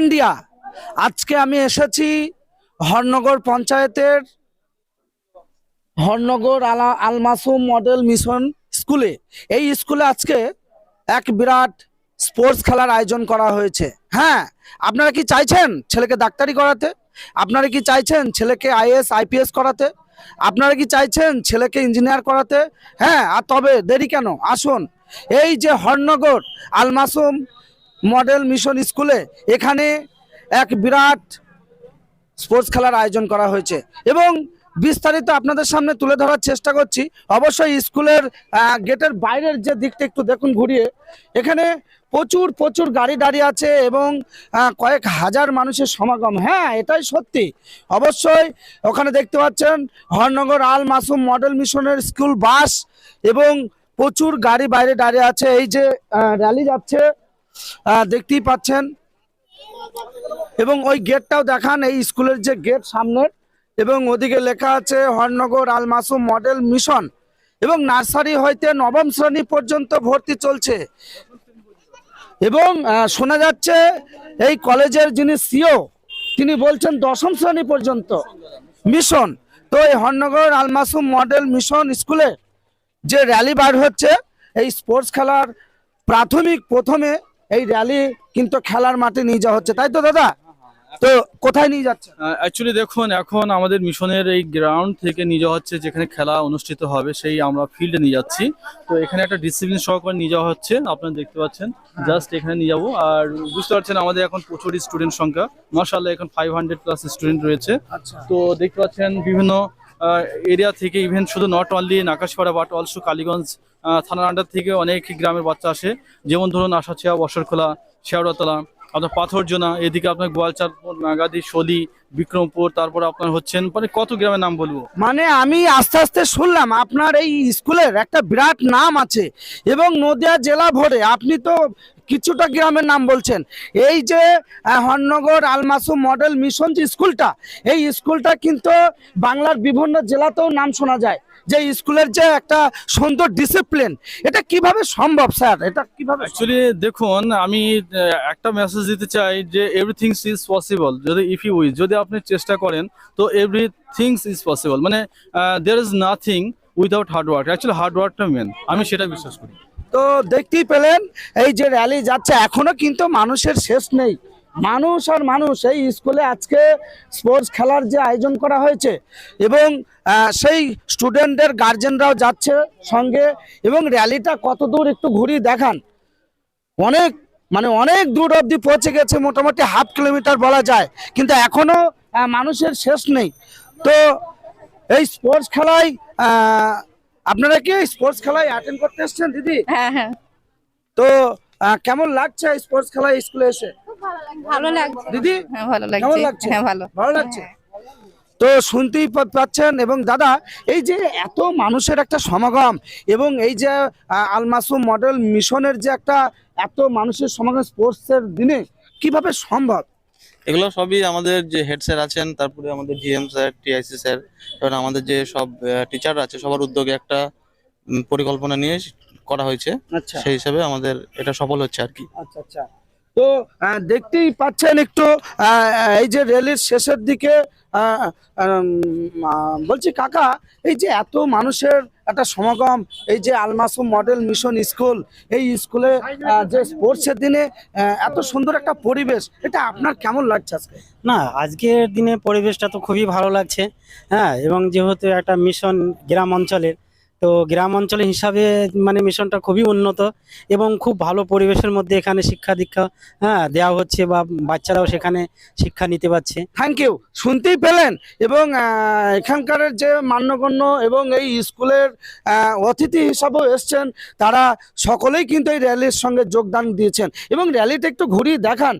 India. আজকে আমি এসেছি হরনগর পঞ্চায়েতের হরনগর আলা আলমাসুম মডেল মিশন স্কুলে। এই স্কুলে আজকে এক বিরাট স্পোর্টস খেলার আয়োজন করা হয়েছে। হ্যাঁ আপনারা কি চাইছেন ছেলেকে ডাক্তারি করাতে? আপনারা কি চাইছেন ছেলেকে আইএস আইপিএস করাতে? আপনারা কি চাইছেন ছেলেকে ইঞ্জিনিয়ার করাতে? হ্যাঁ আর তবে দেরি কেন? আসুন, এই যে হরনগর আলমাসুম মডেল মিশন স্কুলে এখানে এক বিরাট স্পোর্টস খেলার আয়োজন করা হয়েছে। এবং বিস্তারিত আপনাদের সামনে তুলে ধরার চেষ্টা করছি। অবশ্যই স্কুলের গেটের বাইরের যে দিকটা একটু দেখুন ঘুরিয়ে। এখানে প্রচুর প্রচুর গাড়ি দাঁড়িয়ে আছে এবং কয়েক হাজার মানুষের সমাগম। হ্যাঁ এটাই সত্যি। অবশ্যই ওখানে দেখতে পাচ্ছেন হরনগর আল মাসুম মডেল মিশনের স্কুল বাস এবং প্রচুর গাড়ি বাইরে দাঁড়িয়ে আছে। এই যে র্যালি যাচ্ছে দেখতেই পাচ্ছেন। এবং ওই গেটটাও দেখান, এই স্কুলের যে গেট সামনের। এবং ওদিকে লেখা আছে, হরনগর আল মাসুম মডেল মিশন। এবং নার্সারি হইতে নবম শ্রেণি পর্যন্ত ভর্তি চলছে। এবং শোনা যাচ্ছে, এই কলেজের যিনি সিও, তিনি বলছেন দশম শ্রেণি পর্যন্ত মিশন। তো এই হরনগর আল মাসুম মডেল মিশন স্কুলে যে র্যালি বার হচ্ছে, এই স্পোর্টস খেলার প্রাথমিক প্রথমে এই র্যালি কিন্তু খেলার মাঠে নিয়ে যাওয়া হচ্ছে তাই তো দাদা? তো কোথায় নিয়ে যাচ্ছে অ্যাকচুয়ালি দেখুন এখন আমাদের মিশনের এই গ্রাউন্ড থেকে নিয়ে যাওয়া হচ্ছে যেখানে খেলা অনুষ্ঠিত হবে সেই আমরা ফিল্ডে নিয়ে যাচ্ছি। তো এখানে একটা ডিসিপ্লিন সহকারে নিয়ে যাওয়া হচ্ছে আপনারা দেখতে পাচ্ছেন। জাস্ট এখানে নিয়ে যাব। আর বুঝতে পারছেন আমাদের এখন প্রচুর স্টুডেন্ট সংখ্যা। মার্শাল্লাহ এখন ফাইভ হান্ড্রেড প্লাস স্টুডেন্ট রয়েছে। আচ্ছা। তো দেখতে পাচ্ছেন বিভিন্ন এরিয়া থেকে ইভেন শুধু not only Nakashipara but also Kaliganj থানার আন্ডার থেকে অনেক গ্রামের বাচ্চা আসে। যেমন ধরুন আশাছিয়া বসরখোলা, শেওড়াতলা, আপনার পাথরজোনা, এদিকে আপনার গোয়ালচাঁদপুর নাগাদি শলি বিক্রমপুর, তারপর আপনার হচ্ছেন মানে কত গ্রামের নাম বলব? মানে আমি আস্তে আস্তে শুনলাম, আপনার এই স্কুলের একটা বিরাট নাম আছে, এবং নদিয়া জেলা ভরে আপনি তো কিছুটা গ্রামের নাম বলছেন। এই যে হরনগর আলমাসু মডেল মিশন যে স্কুলটা, এই স্কুলটা কিন্তু বাংলার বিভিন্ন জেলাতেও নাম শোনা যায়। যে স্কুলের যে একটা সুন্দর ডিসিপ্লিন এটা কীভাবে সম্ভব স্যার? এটা কীভাবে অ্যাকচুয়ালি দেখুন, আমি একটা মেসেজ দিতে চাই যে এভরিথিং ইজ পসিবল যদি ইফ ইউ উইজ যদি আপনি চেষ্টা করেন, তো এভরিথিং ইজ পসিবল মানে there is nothing without hard work actually hard ওয়ার্কটা মেন আমি সেটা বিশ্বাস করি। তো দেখতেই পেলেন, এই যে র্যালি যাচ্ছে, এখনও কিন্তু মানুষের শেষ নেই। মানুষ আর মানুষ, এই স্কুলে আজকে স্পোর্টস খেলার যে আয়োজন করা হয়েছে, এবং সেই স্টুডেন্টদের গার্জেনরাও যাচ্ছে সঙ্গে, এবং র্যালিটা কত দূর একটু ঘুরিয়ে দেখান। অনেক মানে অনেক দূর অবধি পৌঁছে গেছে, মোটামুটি হাফ কিলোমিটার বলা যায়, কিন্তু এখনও মানুষের শেষ নেই। তো এই স্পোর্টস খেলায় আপনারা কি স্পোর্টস খেলায় অ্যাটেন্ড করতে এসছেন দিদি? হ্যাঁ হ্যাঁ। তো কেমন লাগছে স্পোর্টস খেলায় স্কুলে এসে? ভালো লাগছে। দিদি? হ্যাঁ ভালো কেমন লাগছে? লাগছে হ্যাঁ ভালো। ভালো লাগছে? তো শুনতেই পাচ্ছেন এবং দাদা এই যে এত মানুষের একটা সমাগম এবং এই যে আহ, আলমাসুম মডেল মিশনের যে একটা এত মানুষের সমাগম স্পোর্টসের দিনে কীভাবে সম্ভব? এগুলো সবই আমাদের যে হেড স্যার আছেন তারপরে আমাদের জিএম স্যার টিআইসি স্যার এবং আমাদের যে সব টিচার আছে সবার উদ্যোগে একটা পরিকল্পনা নিয়ে করা হয়েছে। আচ্ছা। সেই হিসাবে আমাদের এটা সফল হচ্ছে আর কি। আচ্ছা আচ্ছা। তো দেখতেই পাচ্ছেন একটু এই যে রেলের শেষের দিকে বলছি কাকা এই যে এত মানুষের একটা সমাগম, এই যে আলমাসুম মডেল মিশন স্কুল, এই স্কুলে যে স্পোর্টসের দিনে এত সুন্দর একটা পরিবেশ, এটা আপনার কেমন লাগছে আজকে? না, আজকের দিনে পরিবেশটা তো খুবই ভালো লাগছে হ্যাঁ এবং যেহেতু একটা মিশন গ্রাম অঞ্চলের তো গ্রাম অঞ্চলে হিসাবে মানে মিশনটা খুবই উন্নত এবং খুব ভালো পরিবেশের মধ্যে এখানে শিক্ষা দীক্ষা হ্যাঁ দেওয়া হচ্ছে বা বাচ্চারাও সেখানে শিক্ষা নিতে পারছে। থ্যাংক ইউ শুনতেই পেলেন এবং এখানকার যে মান্যগণ্য এবং এই স্কুলের অতিথি হিসাবেও এসছেন। তারা সকলেই কিন্তু এই র্যালির সঙ্গে যোগদান দিয়েছেন। এবং র্যালিটা একটু ঘুরিয়ে দেখান।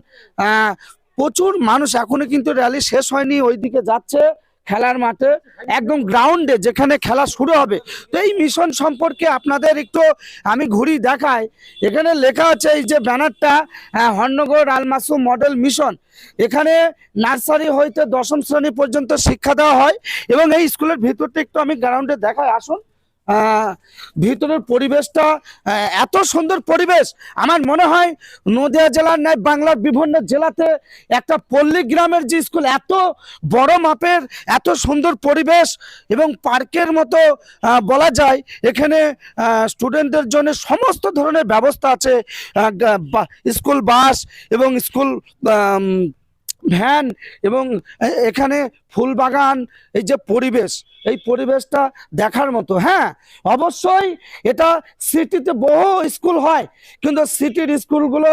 প্রচুর মানুষ এখনও কিন্তু র্যালি শেষ হয়নি, ওইদিকে যাচ্ছে। খেলার মাঠে, একদম গ্রাউন্ডে যেখানে খেলা শুরু হবে। তো এই মিশন সম্পর্কে আপনাদের একটু আমি ঘুরি দেখাই। এখানে লেখা আছে এই যে ব্যানারটা হর্ণগড় আলমাসু মডেল মিশন এখানে নার্সারি হইতে দশম শ্রেণি পর্যন্ত শিক্ষা দেওয়া হয় এবং এই স্কুলের ভিতরটা একটু আমি গ্রাউন্ডে দেখাই, আসুন। ভিতরের পরিবেশটা এত সুন্দর পরিবেশ। আমার মনে হয় নদিয়া জেলার ন্যায় বাংলার বিভিন্ন জেলাতে একটা পল্লী গ্রামের যে স্কুল, এত বড় মাপের, এত সুন্দর পরিবেশ এবং পার্কের মতো বলা যায়, এখানে স্টুডেন্টদের জন্য সমস্ত ধরনের ব্যবস্থা আছে স্কুল বাস এবং স্কুল ভ্যান এবং এখানে ফুল বাগান এই যে পরিবেশ, এই পরিবেশটা দেখার মতো হ্যাঁ? অবশ্যই এটা সিটিতে বহু স্কুল হয়, কিন্তু সিটির স্কুলগুলো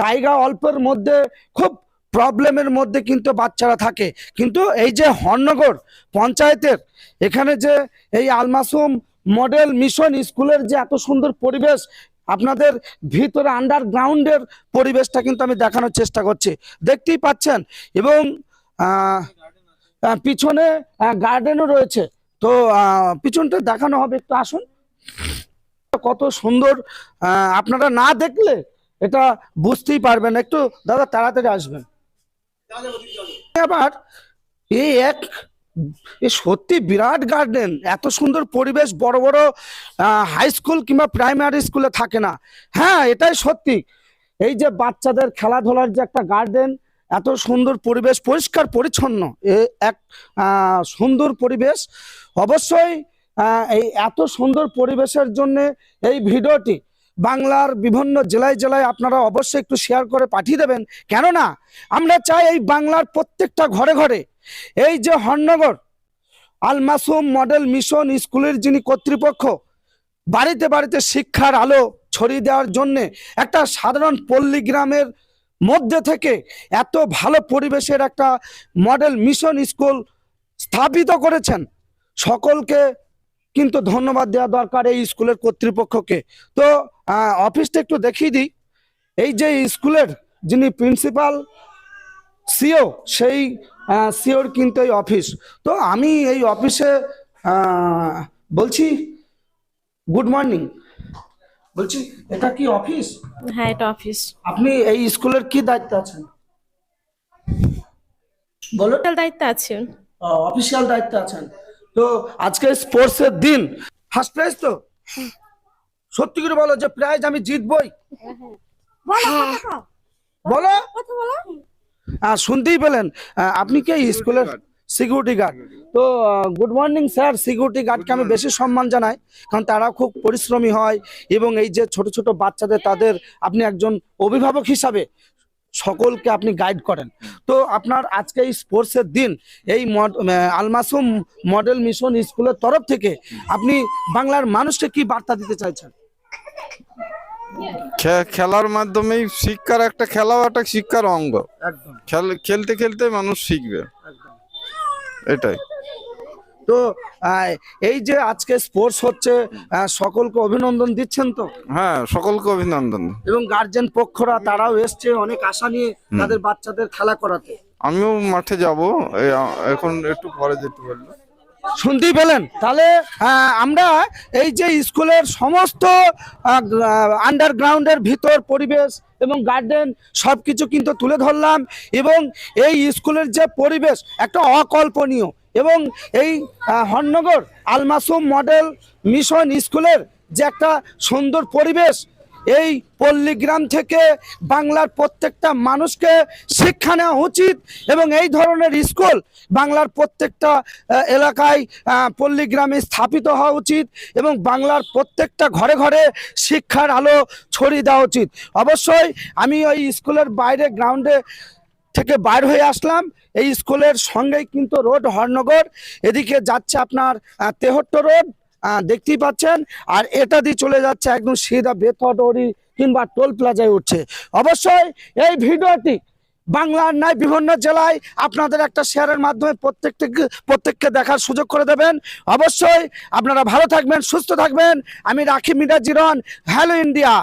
জায়গা অল্পের মধ্যে, খুব প্রবলেমের মধ্যে কিন্তু বাচ্চারা থাকে। কিন্তু এই যে হরনগর পঞ্চায়েতের, এখানে যে এই আলমাসুম মডেল মিশন স্কুলের যে এত সুন্দর পরিবেশ আপনাদের ভিতরে আন্ডারগ্রাউন্ডের পরিবেশটা কিন্তু আমি দেখানোর চেষ্টা করছি। দেখতেই পাচ্ছেন? এবং পিছনে গার্ডেনও রয়েছে। তো পিছনটা দেখানো হবে একটু, আসুন। কত সুন্দর আপনারা না দেখলে এটা বুঝতেই পারবেন একটু, দাদা, তাড়াতাড়ি আসবেন। আবার এই এক এ সত্যি বিরাট গার্ডেন এত সুন্দর পরিবেশ, বড় বড় হাই স্কুল কিংবা প্রাইমারি স্কুলে থাকে না। হ্যাঁ এটাই সত্যি। এই যে বাচ্চাদের খেলাধুলার যে একটা গার্ডেন এত সুন্দর পরিবেশ, পরিষ্কার, পরিচ্ছন্ন। এ এক সুন্দর পরিবেশ। অবশ্যই এই এত সুন্দর পরিবেশের জন্য এই ভিডিওটি বাংলার বিভিন্ন জেলায় জেলায় আপনারা অবশ্যই একটু শেয়ার করে পাঠিয়ে দেবেন। কেননা, আমরা চাই এই বাংলার প্রত্যেকটা ঘরে ঘরে এই যে হরনগর আল মাসুম মডেল মিশন স্কুলের যিনি কর্তৃপক্ষ, বাড়িতে বাড়িতে শিক্ষার আলো ছড়িয়ে দেওয়ার জন্যে একটা সাধারণ পল্লী গ্রামের মধ্যে থেকে এত ভালো পরিবেশের একটা মডেল মিশন স্কুল স্থাপিত করেছেন। সকলকে কিন্তু ধন্যবাদ দেওয়া দরকার এই স্কুলের কর্তৃপক্ষকে। তো অফিসটা একটু দেখিয়ে দিই। এই যে স্কুলের যিনি প্রিন্সিপাল, সিও, সেই সিওর কিন্তু এই অফিস তো আমি এই অফিসে বলছি গুড মর্নিং বলছি এটা কি অফিস হ্যাঁ এটা অফিস আপনি এই স্কুলের কি দায়িত্ব আছেন? বলো। দায়িত্ব আছেন অফিসিয়াল দায়িত্ব আছেন। তো আজকে স্পোর্টস এর দিন। ফার্স্ট প্রাইজ তো? সত্যি করে বলো যে প্রাইজ আমি জিতবই। বলো বলো। আহ, শুনতেই পেলেন। আপনি কি? স্কুলের সিকিউরিটি গার্ড তো গুড মর্নিং স্যার সিকিউরিটি গার্ডকে আমি বেশি সম্মান জানাই কারণ তারা খুব পরিশ্রমী হয় এবং এই যে ছোট ছোট বাচ্চাদের তাদের আপনি একজন অভিভাবক হিসাবে সকলকে আপনি গাইড করেন। তো আপনার আজকে এই স্পোর্টসের দিন এই আলমাসুম মডেল মিশন স্কুলের তরফ থেকে আপনি বাংলার মানুষকে কি বার্তা দিতে চাইছেন? খেলার মাধ্যমেই শিক্ষার একটা খেলাও একটা শিক্ষার অঙ্গ। খেল খেলতে খেলতে মানুষ শিখবে। এটাই। তো এই যে আজকে স্পোর্টস হচ্ছে সকলকে অভিনন্দন দিচ্ছেন তো? হ্যাঁ সকলকে অভিনন্দন। এবং গার্জেন পক্ষরা তারাও এসছে অনেক আশা নিয়ে তাদের বাচ্চাদের খেলা করাতে। আমিও মাঠে যাব। এখন একটু পরে যেতে পারব শুনতেই পেলেন? তাহলে আমরা এই যে স্কুলের সমস্ত আন্ডারগ্রাউন্ডের ভিতর পরিবেশ এবং গার্ডেন সব কিছু কিন্তু তুলে ধরলাম এবং এই স্কুলের যে পরিবেশ একটা অকল্পনীয় এবং এই হরনগর আলমাসুম মডেল মিশন স্কুলের যে একটা সুন্দর পরিবেশ এই পল্লীগ্রাম থেকে বাংলার প্রত্যেকটা মানুষকে শিক্ষা নেওয়া উচিত এবং এই ধরনের স্কুল বাংলার প্রত্যেকটা এলাকায় পল্লীগ্রামে স্থাপিত হওয়া উচিত এবং বাংলার প্রত্যেকটা ঘরে ঘরে শিক্ষার আলো ছড়িয়ে দেওয়া উচিত। অবশ্যই আমি ওই স্কুলের বাইরে গ্রাউন্ডে থেকে বাইর হয়ে আসলাম। এই স্কুলের সঙ্গেই কিন্তু রোড হরনগর, এদিকে যাচ্ছে আপনার তেহট্ট রোড। দেখতেই পাচ্ছেন। আর এটা দিয়ে চলে যাচ্ছে একদম সিধা বেথডরি কিংবা টোল প্লাজায় উঠছে। অবশ্যই এই ভিডিওটি বাংলার নয় বিভিন্ন জেলায় আপনাদের একটা শেয়ারের মাধ্যমে প্রত্যেকটিকে প্রত্যেককে দেখার সুযোগ করে দেবেন। অবশ্যই আপনারা ভালো থাকবেন, সুস্থ থাকবেন। আমি রাখি মিডা জিরন হ্যালো ইন্ডিয়া